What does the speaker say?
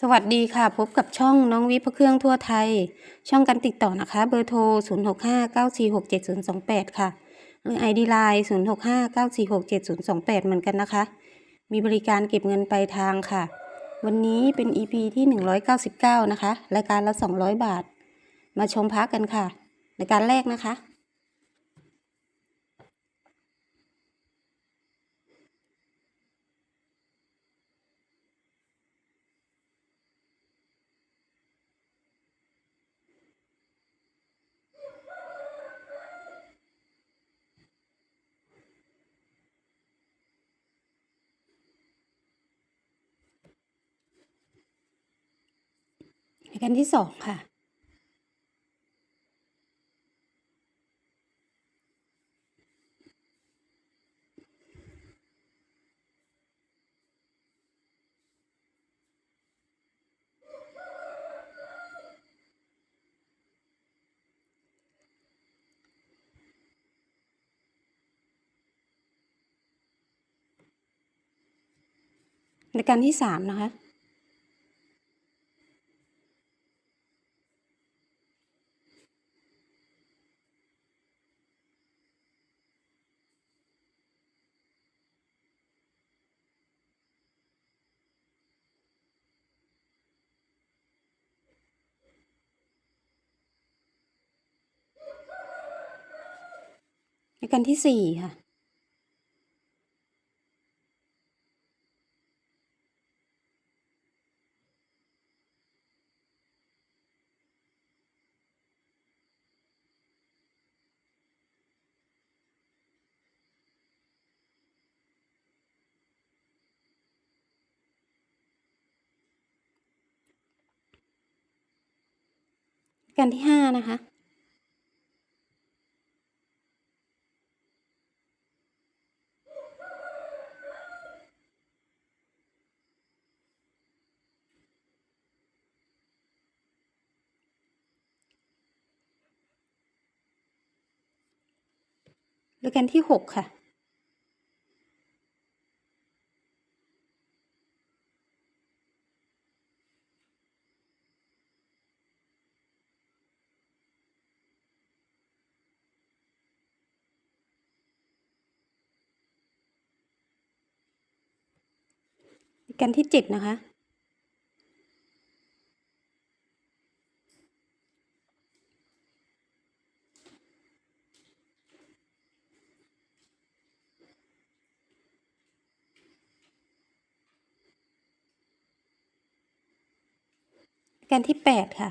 สวัสดีค่ะ พบกับช่องน้องวิพระเครื่องทั่วไทย ช่องการติดต่อนะคะ เบอร์โทร 0659467028 ค่ะ หรือ ID Line 0659467028 เหมือนกันนะคะ มีบริการเก็บเงินปลายทางค่ะ วันนี้เป็น EP ที่ 199 นะคะ รายการละ 200 บาท มาชมพักกันค่ะ รายการแรกนะคะ การที่สองค่ะรายการที่สามนะคะ ราการที่สี่ค่ะการที่ห้านะคะ รายการที่หกค่ะการที่เจ็ดนะคะ แการที่แปดค่ะ